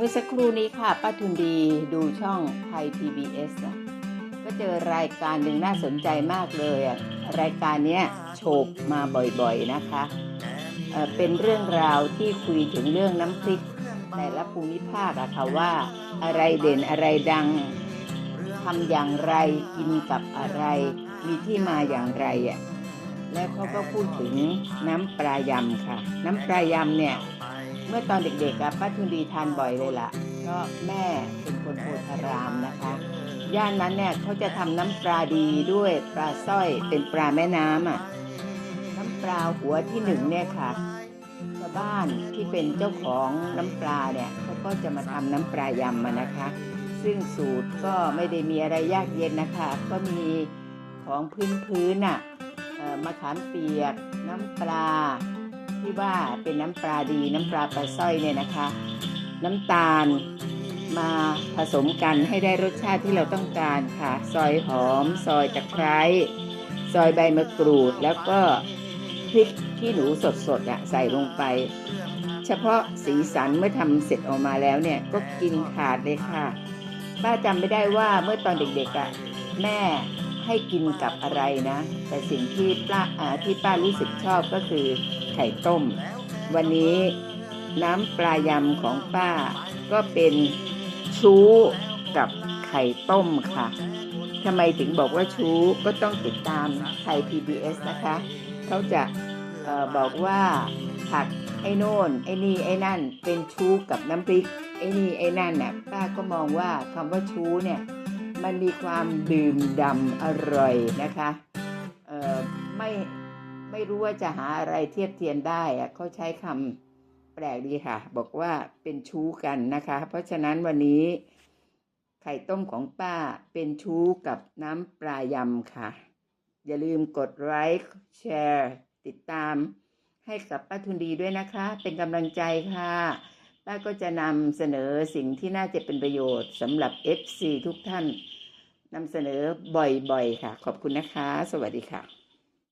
มื่อสักครู่นี้ค่ะป้าทุนดีดูช่องไทย PBS อะก็เจอรายการหนึ่งน่าสนใจมากเลยอะรายการเนี้ยโฉบมาบ่อยๆนะคะเเป็นเรื่องราวที่คุยถึงเรื่องน้ำพริกแต่ละภูมิภาคอะค่ะว่าอะไรเด่นอะไรดังทำอย่างไรกินกับอะไร มีที่มาอย่างไรอะแล้วเขาก็พูดถึงน้ำปลายำค่ะ น้ำปลายำเนี่ย เมื่อตอนเด็กๆอะป้าทุนดีทานบ่อยเลยล่ะ ก็แม่เป็นคนโพธารามนะคะ ย่านนั้นเนี่ยเขาจะทำน้ำปลาดีด้วยปลาสร้อยเป็นปลาแม่น้ำอะน้ำปลาหัวที่หนึ่งเนี่ยค่ะชาวบ้านที่เป็นเจ้าของน้ำปลาเนี่ยเขาก็จะมาทำน้ำปลายำมานะคะ ซึ่งสูตรก็ไม่ได้มีอะไรยากเย็นนะคะ ก็มีของพื้นพื้นอะมะขามเปียก น้ำปลา ที่ว่าเป็นน้ำปลาดีน้ำปลาปลาสร้อยเนี่ยนะคะ น้ำตาลมาผสมกันให้ได้รสชาติที่เราต้องการค่ะ ซอยหอม ซอยตะไคร้ซอยใบมะกรูด แล้วก็พริกขี้หนูสดๆอะใส่ลงไป เฉพาะสีสันเมื่อทำเสร็จออกมาแล้วเนี่ยก็กินขาดเลยค่ะ ป้าจำไม่ได้ว่าเมื่อตอนเด็กๆอะแม่ให้กินกับอะไรนะ แต่สิ่งที่ป้าที่ป้ารู้สึกชอบก็คือ ข่ต้ม วันนี้น้ำปลายำของป้า ก็เป็นชูกับไข่ต้มค่ะทำไมถึงบอกว่าชูก็ต้องติดตามไทย PBS นะคะ เขาจะออบอกว่าผักไอ้โน่นไอ้นี่ไอ้นั่น เป็นชูกับน้ำพริกไอ้นี่ไอ้นั่นน่ะป้าก็มองว่าคำว่าชูเนี่ยมันมีความดื่มดำอร่อยนะคะ เออไม่ ไม่รู้ว่าจะหาอะไรเทียบเทียนได้อะเขาใช้คำแปลกดีค่ะ บอกว่าเป็นชูกันนะคะ เพราะฉะนั้นวันนี้ ไข่ต้มของป้าเป็นชูกับน้ำปลายำค่ะ อย่าลืมกดไลค์แชร์ติดตาม ให้กับป้าทุนดีด้วยนะคะ เป็นกำลังใจค่ะป้าก็จะนำเสนอสิ่งที่น่าจะเป็นประโยชน์สำหรับ FC ทุกท่านนำเสนอบ่อยๆค่ะ ขอบคุณนะคะ สวัสดีค่ะ